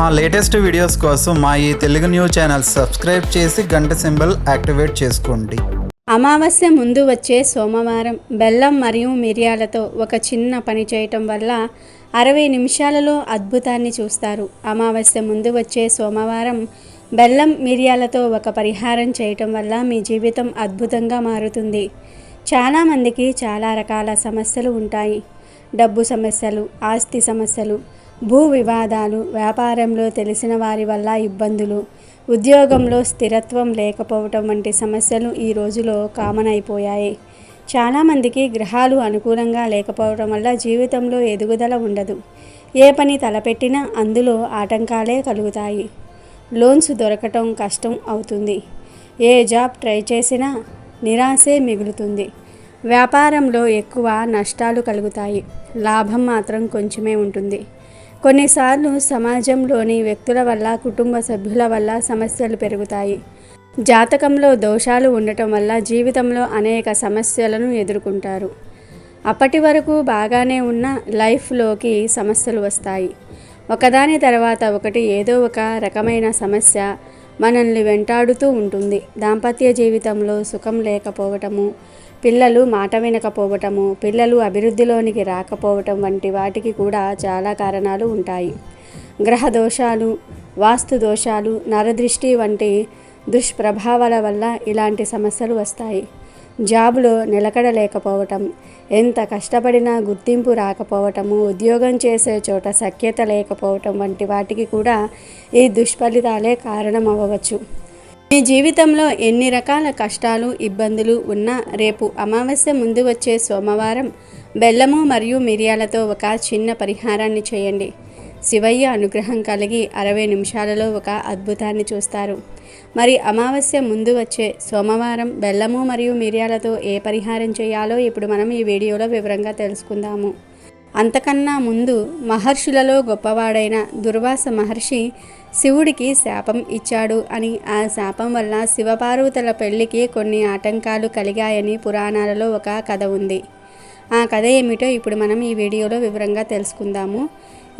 మా latest videos కోసం మా ఈ తెలుగు న్యూస్ ఛానల్ సబ్స్క్రైబ్ చేసి గంట సింబల్ యాక్టివేట్ చేసుకోండి. అమావాస్య ముందు వచ్చే సోమవారం బెల్లం మరియు మిరియాలతో ఒక చిన్న పని చేయటం వల్ల అరవై నిమిషాలలో అద్భుతాన్ని చూస్తారు. అమావాస్య ముందు వచ్చే సోమవారం బెల్లం మిరియాలతో ఒక పరిహారం చేయటం వల్ల మీ జీవితం అద్భుతంగా మారుతుంది. చాలామందికి చాలా రకాల సమస్యలు ఉంటాయి. డబ్బు సమస్యలు ఆస్తి సమస్యలు భూ వివాదాలు వ్యాపారంలో తెలిసిన వారి వల్ల ఇబ్బందులు ఉద్యోగంలో స్థిరత్వం లేకపోవటం వంటి సమస్యలు ఈ రోజులో కామన్ అయిపోయాయి. చాలామందికి గ్రహాలు అనుకూలంగా లేకపోవడం వల్ల జీవితంలో ఎదుగుదల ఉండదు. ఏ పని తలపెట్టినా అందులో ఆటంకాలే కలుగుతాయి. లోన్స్ దొరకటం కష్టం అవుతుంది. ఏ జాబ్ ట్రై చేసినా నిరాశే మిగులుతుంది. వ్యాపారంలో ఎక్కువ నష్టాలు కలుగుతాయి. లాభం మాత్రం కొంచెమే ఉంటుంది. కొన్నిసార్లు సమాజంలోని వ్యక్తుల వల్ల కుటుంబ సభ్యుల వల్ల సమస్యలు పెరుగుతాయి. జాతకంలో దోషాలు ఉండటం వల్ల జీవితంలో అనేక సమస్యలను ఎదుర్కొంటారు. అప్పటి వరకు బాగానే ఉన్న లైఫ్లోకి సమస్యలు వస్తాయి. ఒకదాని తర్వాత ఒకటి ఏదో ఒక రకమైన సమస్య మనల్ని వెంటాడుతూ ఉంటుంది. దాంపత్య జీవితంలో సుఖం లేకపోవటము పిల్లలు మాట వినకపోవటము పిల్లలు అభివృద్ధిలోనికి రాకపోవటం వంటి వాటికి కూడా చాలా కారణాలు ఉంటాయి. గ్రహ దోషాలు వాస్తు దోషాలు నరదృష్టి వంటి దుష్ప్రభావాల వల్ల ఇలాంటి సమస్యలు వస్తాయి. జాబులో నిలకడ లేకపోవటం ఎంత కష్టపడినా గుర్తింపు రాకపోవటము ఉద్యోగం చేసే చోట సఖ్యత లేకపోవటం వంటి వాటికి కూడా ఈ దుష్ఫలితాలే కారణం అవ్వవచ్చు మీ జీవితంలో ఎన్ని రకాల కష్టాలు ఇబ్బందులు ఉన్నా రేపు అమావాస్య ముందు వచ్చే సోమవారం బెల్లము మరియు మిరియాలతో ఒక చిన్న పరిహారాన్ని చేయండి. శివయ్య అనుగ్రహం కలిగి అరవై నిమిషాలలో ఒక అద్భుతాన్ని చూస్తారు. మరి అమావాస్య ముందు వచ్చే సోమవారం బెల్లము మరియు మిరియాలతో ఏ పరిహారం చేయాలో ఇప్పుడు మనం ఈ వీడియోలో వివరంగా తెలుసుకుందాము. అంతకన్నా ముందు మహర్షులలో గొప్పవాడైన దుర్వాస మహర్షి శివుడికి శాపం ఇచ్చాడు అని ఆ శాపం వల్ల శివపార్వతుల పెళ్ళికి కొన్ని ఆటంకాలు కలిగాయని పురాణాలలో ఒక కథ ఉంది. ఆ కథ ఏమిటో ఇప్పుడు మనం ఈ వీడియోలో వివరంగా తెలుసుకుందాము.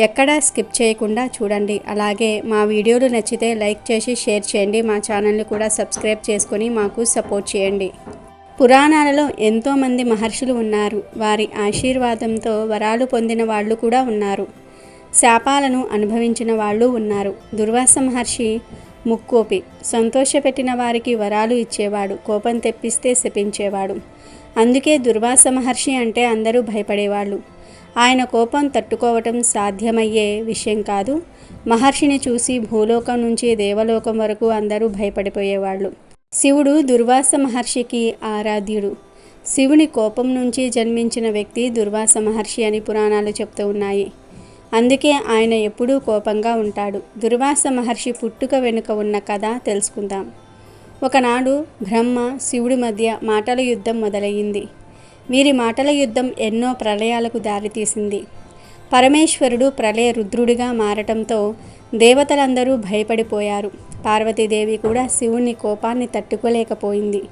ఎక్కడా స్కిప్ చేయకుండా చూడండి. అలాగే మా వీడియోలు నచ్చితే లైక్ చేసి షేర్ చేయండి. మా ఛానల్ని కూడా సబ్స్క్రైబ్ చేసుకొని మాకు సపోర్ట్ చేయండి. పురాణాలలో ఎంతోమంది మహర్షులు ఉన్నారు. వారి ఆశీర్వాదంతో వరాలు పొందిన వాళ్ళు కూడా ఉన్నారు. శాపాలను అనుభవించిన వాళ్ళు ఉన్నారు. దుర్వాస మహర్షి ముక్కోపి సంతోషపెట్టిన వారికి వరాలు ఇచ్చేవాడు. కోపం తెప్పిస్తే శపించేవాడు. అందుకే దుర్వాస మహర్షి అంటే అందరూ భయపడేవాళ్ళు. ఆయన కోపం తట్టుకోవటం సాధ్యమయ్యే విషయం కాదు. మహర్షిని చూసి భూలోకం నుంచి దేవలోకం వరకు అందరూ భయపడిపోయేవాళ్ళు. శివుడు దుర్వాస మహర్షికి ఆరాధ్యుడు. శివుని కోపం నుంచి జన్మించిన వ్యక్తి దుర్వాస మహర్షి అని పురాణాలు చెప్తూ ఉన్నాయి. అందుకే ఆయన ఎప్పుడూ కోపంగా ఉంటాడు. దుర్వాస మహర్షి పుట్టుక వెనుక ఉన్న కథ తెలుసుకుందాం. ఒకనాడు బ్రహ్మ శివుడి మధ్య మాటల యుద్ధం మొదలయ్యింది. వీరి మాటల యుద్ధం ఎన్నో ప్రళయాలకు దారితీసింది. పరమేశ్వరుడు ప్రళయ రుద్రుడిగా మారటంతో దేవతలందరూ భయపడిపోయారు. పార్వతీదేవి కూడా శివుని కోపాన్ని తట్టుకోలేకపోయింది.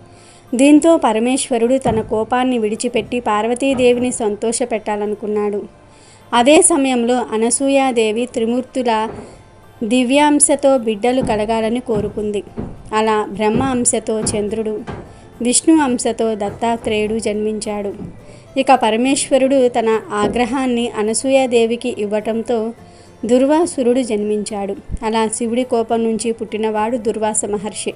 దీంతో పరమేశ్వరుడు తన కోపాన్ని విడిచిపెట్టి పార్వతీదేవిని సంతోషపెట్టాలనుకున్నాడు. అదే సమయంలో అనసూయాదేవి త్రిమూర్తుల దివ్యాంశతో బిడ్డలు కలగాలని కోరుకుంది. అలా బ్రహ్మ అంశతో చంద్రుడు విష్ణు అంశతో దత్తాత్రేయుడు జన్మించాడు. ఇక పరమేశ్వరుడు తన ఆగ్రహాన్ని అనసూయాదేవికి ఇవ్వటంతో దుర్వాసురుడు జన్మించాడు. అలా శివుడి కోపం నుంచి పుట్టినవాడు దుర్వాస మహర్షి.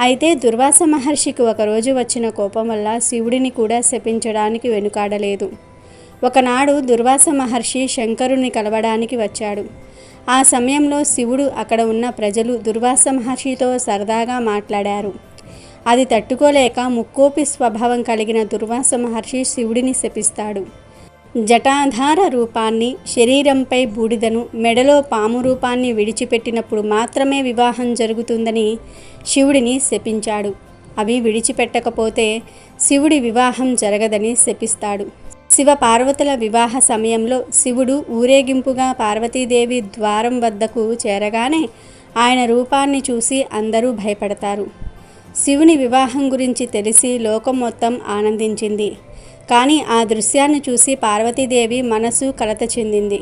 అయితే దుర్వాస మహర్షికి ఒకరోజు వచ్చిన కోపం వల్ల శివుడిని కూడా శపించడానికి వెనుకాడలేదు. ఒకనాడు దుర్వాస మహర్షి శంకరుని కలవడానికి వచ్చాడు. ఆ సమయంలో శివుడు అక్కడ ఉన్న ప్రజలు దుర్వాస మహర్షితో సరదాగా మాట్లాడారు. అది తట్టుకోలేక ముక్కోపి స్వభావం కలిగిన దుర్వాస మహర్షి శివుడిని శపిస్తాడు. జటాధార రూపాన్ని శరీరంపై బూడిదను మెడలో పాము రూపాన్ని విడిచిపెట్టినప్పుడు మాత్రమే వివాహం జరుగుతుందని శివుడిని శపించాడు. అవి విడిచిపెట్టకపోతే శివుడి వివాహం జరగదని శపిస్తాడు. శివ పార్వతుల వివాహ సమయంలో శివుడు ఊరేగింపుగా పార్వతీదేవి ద్వారం వద్దకు చేరగానే ఆయన రూపాన్ని చూసి అందరూ భయపడతారు. శివుని వివాహం గురించి తెలిసి లోకం మొత్తం ఆనందించింది. కానీ ఆ దృశ్యాన్ని చూసి పార్వతీదేవి మనసు కలత చెందింది.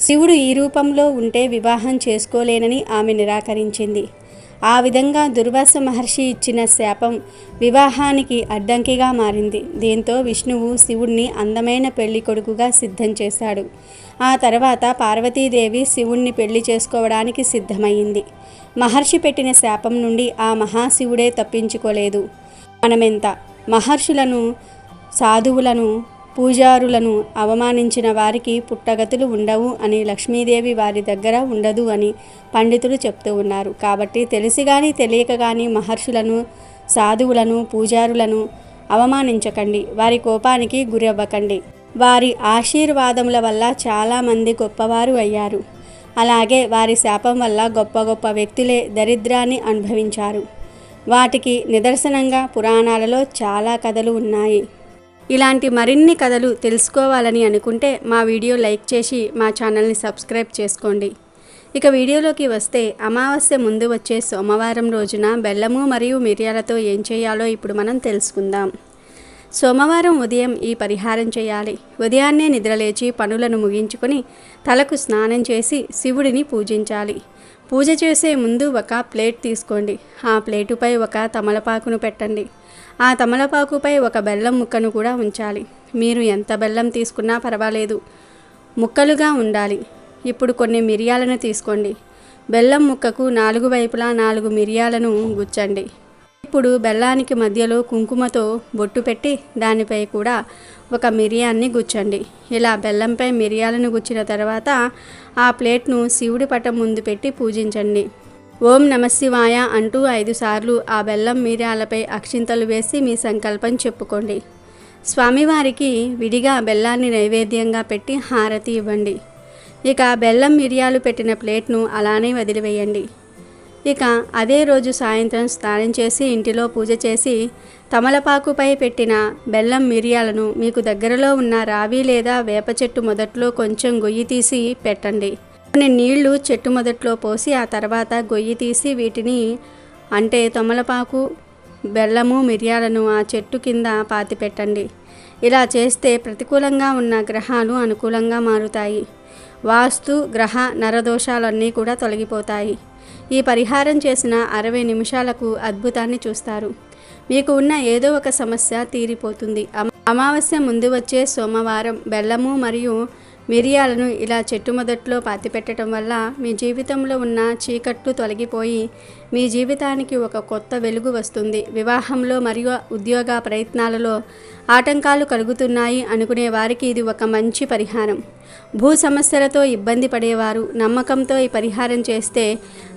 శివుడు ఈ రూపంలో ఉంటే వివాహం చేసుకోలేనని ఆమె నిరాకరించింది. ఆ విధంగా దుర్వాస మహర్షి ఇచ్చిన శాపం వివాహానికి అడ్డంకిగా మారింది. దీంతో విష్ణువు శివుణ్ణి అందమైన పెళ్ళి కొడుకుగా సిద్ధం చేశాడు. ఆ తర్వాత పార్వతీదేవి శివుణ్ణి పెళ్ళి చేసుకోవడానికి సిద్ధమైంది మహర్షి పెట్టిన శాపం నుండి ఆ మహాశివుడే తప్పించుకోలేదు. మనమెంత? మహర్షులను సాధువులను పూజారులను అవమానించిన వారికి పుట్టగతులు ఉండవు అని లక్ష్మీదేవి వారి దగ్గర ఉండదు అని పండితులు చెప్తూ ఉన్నారు. కాబట్టి తెలిసి కానీ తెలియక కానీ మహర్షులను సాధువులను పూజారులను అవమానించకండి. వారి కోపానికి గురవ్వకండి. వారి ఆశీర్వాదముల వల్ల చాలామంది గొప్పవారు అయ్యారు. అలాగే వారి శాపం వల్ల గొప్ప గొప్ప వ్యక్తులే దరిద్రాన్ని అనుభవించారు. వాటికి నిదర్శనంగా పురాణాలలో చాలా కథలు ఉన్నాయి. ఇలాంటి మరిన్ని కథలు తెలుసుకోవాలని అనుకుంటే మా వీడియో లైక్ చేసి మా ఛానల్ని సబ్స్క్రైబ్ చేసుకోండి. ఇక వీడియోలోకి వస్తే అమావాస్య ముందు వచ్చే సోమవారం రోజున బెల్లము మరియు మిరియాలతో ఏం చేయాలో ఇప్పుడు మనం తెలుసుకుందాం. సోమవారం ఉదయం ఈ పరిహారం చేయాలి. ఉదయాన్నే నిద్రలేచి పనులను ముగించుకొని తలకు స్నానం చేసి శివుడిని పూజించాలి. పూజ చేసే ముందు ఒక ప్లేట్ తీసుకోండి. ఆ ప్లేటుపై ఒక తమలపాకును పెట్టండి. ఆ తమలపాకుపై ఒక బెల్లం ముక్కను కూడా ఉంచాలి. మీరు ఎంత బెల్లం తీసుకున్నా పర్వాలేదు. ముక్కలుగా ఉండాలి. ఇప్పుడు కొన్ని మిరియాలను తీసుకోండి. బెల్లం ముక్కకు నాలుగు వైపులా నాలుగు మిరియాలను గుచ్చండి. ఇప్పుడు బెల్లానికి మధ్యలో కుంకుమతో బొట్టు పెట్టి దానిపై కూడా ఒక మిరియాన్ని గుచ్చండి. ఇలా బెల్లంపై మిరియాలను గుచ్చిన తర్వాత ఆ ప్లేట్ను శివుడి పటం ముందు పెట్టి పూజించండి. ఓం నమశివాయ అంటూ ఐదు సార్లు ఆ బెల్లం మిరియాలపై అక్షింతలు వేసి మీ సంకల్పం చెప్పుకోండి. స్వామివారికి విడిగా బెల్లాన్ని నైవేద్యంగా పెట్టి హారతి ఇవ్వండి. ఇక బెల్లం మిరియాలు పెట్టిన ప్లేట్ను అలానే వదిలివేయండి. ఇక అదే రోజు సాయంత్రం స్నానం చేసి ఇంటిలో పూజ చేసి తమలపాకుపై పెట్టిన బెల్లం మిరియాలను మీకు దగ్గరలో ఉన్న రావి లేదా వేప చెట్టు మొదట్లో కొంచెం గొయ్యి తీసి పెట్టండి. కొన్ని నీళ్ళు చెట్టు మొదట్లో పోసి ఆ తర్వాత గొయ్యి తీసి వీటిని అంటే తమలపాకు బెల్లము మిరియాలను ఆ చెట్టు కింద పాతి పెట్టండి. ఇలా చేస్తే ప్రతికూలంగా ఉన్న గ్రహాలు అనుకూలంగా మారుతాయి. వాస్తు గ్రహ నరదోషాలన్నీ కూడా తొలగిపోతాయి. ఈ పరిహారం చేసిన అరవై నిమిషాలకు అద్భుతాన్ని చూస్తారు. మీకు ఉన్న ఏదో ఒక సమస్య తీరిపోతుంది. అమావాస్య ముందు వచ్చే సోమవారం బెల్లము మరియు మిరియాలను ఇలా చెట్టు మొదట్లో పాతిపెట్టడం వల్ల మీ జీవితంలో ఉన్న చీకట్లు తొలగిపోయి మీ జీవితానికి ఒక కొత్త వెలుగు వస్తుంది. వివాహంలో మరియు ఉద్యోగ ప్రయత్నాలలో ఆటంకాలు కలుగుతున్నాయి అనుకునే వారికి ఇది ఒక మంచి పరిహారం. భూ సమస్యలతో ఇబ్బంది పడేవారు నమ్మకంతో ఈ పరిహారం చేస్తే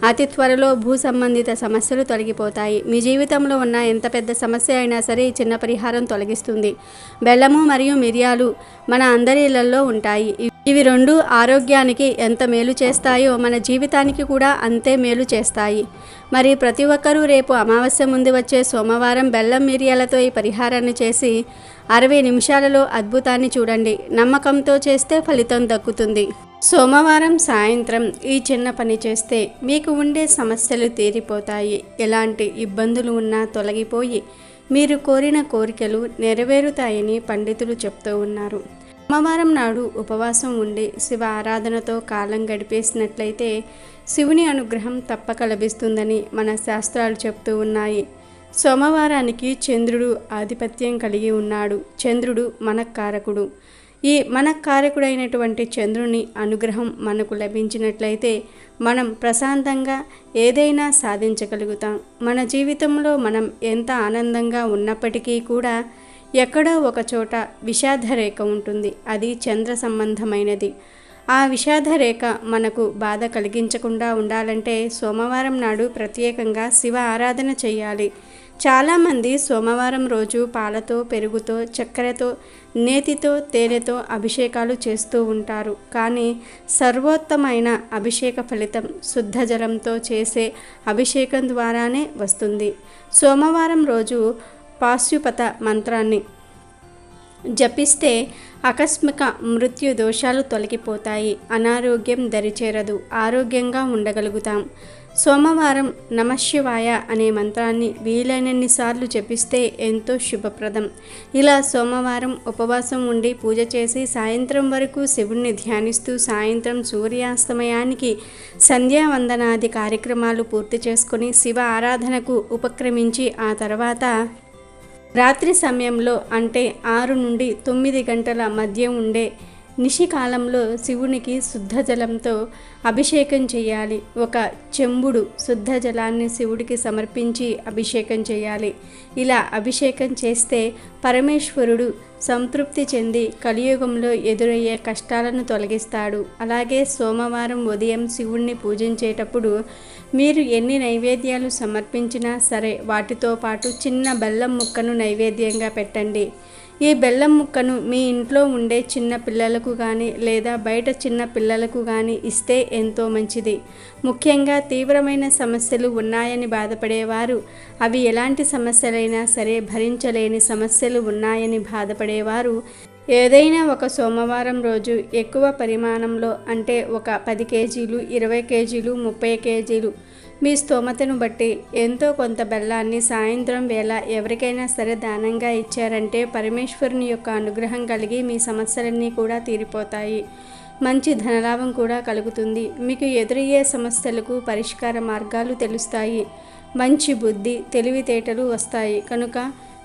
అతి త్వరలో భూ సంబంధిత సమస్యలు తొలగిపోతాయి. మీ జీవితంలో ఉన్న ఎంత పెద్ద సమస్య అయినా సరే ఈ చిన్న పరిహారం తొలగిస్తుంది. బెల్లము మరియు మిరియాలు మన అందరి ఇళ్ళలో ఉంటాయి. ఇవి- రెండు ఆరోగ్యానికి ఎంత మేలు చేస్తాయో మన జీవితానికి కూడా అంతే మేలు చేస్తాయి. మరి ప్రతి ఒక్కరూ రేపు అమావాస్య ముందు వచ్చే సోమవారం బెల్లం మిరియాలతో ఈ పరిహారాన్ని చేసి అరవై నిమిషాలలో అద్భుతాన్ని చూడండి. నమ్మకంతో చేస్తే ఫలితం దక్కుతుంది. సోమవారం సాయంత్రం ఈ చిన్న పని చేస్తే మీకు ఉండే సమస్యలు తీరిపోతాయి. ఎలాంటి ఇబ్బందులు ఉన్నా తొలగిపోయి మీరు కోరిన కోరికలు నెరవేరుతాయని పండితులు చెప్తూ ఉన్నారు. సోమవారం నాడు ఉపవాసం ఉండి శివ ఆరాధనతో కాలం గడిపేసినట్లయితే శివుని అనుగ్రహం తప్పక లభిస్తుందని మన శాస్త్రాలు చెప్తూ ఉన్నాయి. సోమవారానికి చంద్రుడు ఆధిపత్యం కలిగి ఉన్నాడు. చంద్రుడు మనకారకుడు. ఈ మనకారకుడైనటువంటి చంద్రుని అనుగ్రహం మనకు లభించినట్లయితే మనం ప్రశాంతంగా ఏదైనా సాధించగలుగుతాం. మన జీవితంలో మనం ఎంత ఆనందంగా ఉన్నప్పటికీ కూడా ఎక్కడో ఒకచోట విషాదరేఖ విషాద రేఖ ఉంటుంది. అది చంద్ర సంబంధమైనది. ఆ విషాద రేఖ మనకు బాధ కలిగించకుండా ఉండాలంటే సోమవారం నాడు ప్రత్యేకంగా శివ ఆరాధన చేయాలి. చాలామంది సోమవారం రోజు పాలతో పెరుగుతో చక్కెరతో నేతితో తేనెతో అభిషేకాలు చేస్తూ ఉంటారు. కానీ సర్వోత్తమైన అభిషేక ఫలితం శుద్ధ జలంతో చేసే అభిషేకం ద్వారానే వస్తుంది. సోమవారం రోజు పాశుపత మంత్రాన్ని జపిస్తే ఆకస్మిక మృత్యు దోషాలు తొలగిపోతాయి. అనారోగ్యం దరిచేరదు. ఆరోగ్యంగా ఉండగలుగుతాం. సోమవారం నమశివాయ అనే మంత్రాన్ని వీలైనన్ని సార్లు జపిస్తే ఎంతో శుభప్రదం. ఇలా సోమవారం ఉపవాసం ఉండి పూజ చేసి సాయంత్రం వరకు శివుణ్ణి ధ్యానిస్తూ సాయంత్రం సూర్యాస్తమయానికి సంధ్యావందనాది కార్యక్రమాలు పూర్తి చేసుకొని శివ ఆరాధనకు ఉపక్రమించి ఆ తర్వాత రాత్రి సమయంలో అంటే ఆరు నుండి తొమ్మిది గంటల మధ్య ఉండే నిశికాలంలో శివునికి శుద్ధ జలంతో అభిషేకం చేయాలి. ఒక చెంబుడు శుద్ధ జలాన్ని శివుడికి సమర్పించి అభిషేకం చేయాలి. ఇలా అభిషేకం చేస్తే పరమేశ్వరుడు సంతృప్తి చెంది కలియుగంలో ఎదురయ్యే కష్టాలను తొలగిస్తాడు. అలాగే సోమవారం ఉదయం శివుణ్ణి పూజించేటప్పుడు మీరు ఎన్ని నైవేద్యాలు సమర్పించినా సరే వాటితో పాటు చిన్న బెల్లం ముక్కను నైవేద్యంగా పెట్టండి. ఈ బెల్లం ముక్కను మీ ఇంట్లో ఉండే చిన్న పిల్లలకు కానీ లేదా బయట చిన్న పిల్లలకు కానీ ఇస్తే ఎంతో మంచిది. ముఖ్యంగా తీవ్రమైన సమస్యలు ఉన్నాయని బాధపడేవారు. అవి ఎలాంటి సమస్యలైనా సరే భరించలేని సమస్యలు ఉన్నాయని బాధపడేవారు. ఏదైనా ఒక సోమవారం రోజు ఎక్కువ పరిమాణంలో అంటే ఒక పది కేజీలు ఇరవై కేజీలు ముప్పై కేజీలు మీ స్తోమతను బట్టి ఎంతో కొంత బెల్లాన్ని సాయంత్రం వేళ ఎవరికైనా సరే దానంగా ఇచ్చారంటే పరమేశ్వరుని యొక్క అనుగ్రహం కలిగి మీ సమస్యలన్నీ కూడా తీరిపోతాయి. మంచి ధనలాభం కూడా కలుగుతుంది. మీకు ఎదురయ్యే సమస్యలకు పరిష్కార మార్గాలు తెలుస్తాయి. మంచి బుద్ధి తెలివితేటలు వస్తాయి. కనుక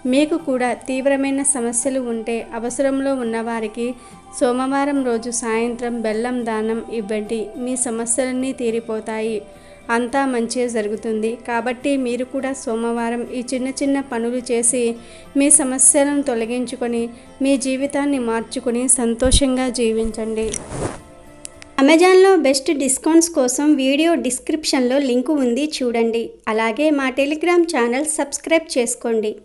మీకు కూడా తీవ్రమైన సమస్యలు ఉంటే అవసరంలో ఉన్నవారికి సోమవారం రోజు సాయంత్రం బెల్లం దానం ఇవ్వండి. మీ సమస్యలన్నీ తీరిపోతాయి. అంతా మంచిగా జరుగుతుంది. కాబట్టి మీరు కూడా సోమవారం ఈ చిన్న చిన్న పనులు చేసి మీ సమస్యలను తొలగించుకొని మీ జీవితాన్ని మార్చుకొని సంతోషంగా జీవించండి. అమెజాన్లో బెస్ట్ డిస్కౌంట్స్ కోసం వీడియో డిస్క్రిప్షన్లో లింకు ఉంది చూడండి. అలాగే మా టెలిగ్రామ్ ఛానల్ సబ్స్క్రైబ్ చేసుకోండి.